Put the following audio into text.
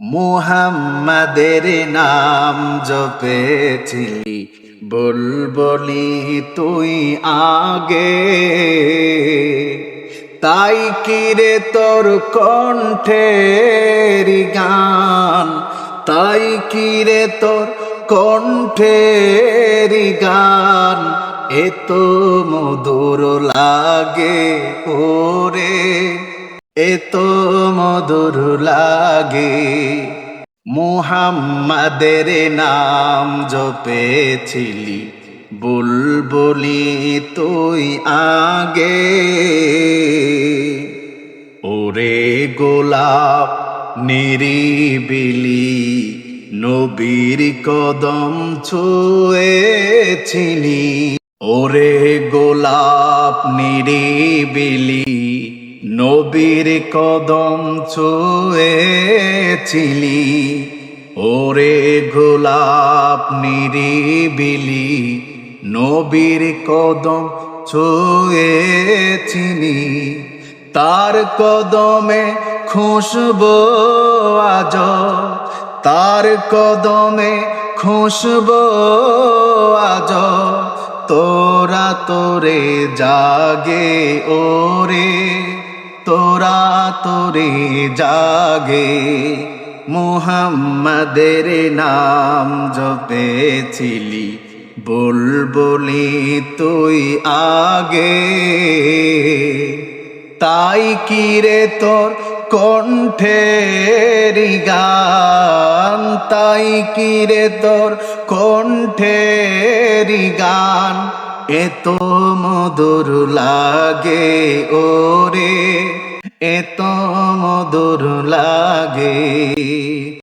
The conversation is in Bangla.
মুহাম্মাদের নাম জপেছিলি। বলবলি তুই আগে। তাই কিরে তোর কণ্ঠের গান? তাই কিরে তোর কণ্ঠের গান? এত মধুর লাগে ওরে। এত মধুর লাগে। মুহাম্মাদের নাম জপেছিলি, বুলবুলি তুই আগে। ওরে গোলাপ নিরিবিলি, নবীর কদম ছুঁয়েছিলি। ওরে গোলাপ নিরিবিলি নবীর কদম ছুঁয়েছিলি, ওরে গোলাপ নিরিবিলি, নবীর কদম ছুঁয়েছিলি, তার কদমে খুশব আজ, তার কদমে খুশব আজ, তোরা তোরে জাগে ওরে। তোরা তোরে জাগে। মুহাম্মাদের নাম জপেছিলি, বলবলি তুই আগে। তাই কিরে তোর কণ্ঠের গান? তাই কিরে তোর কণ্ঠের গান? এত মধুর লাগে ওরে এত মধুর লাগে।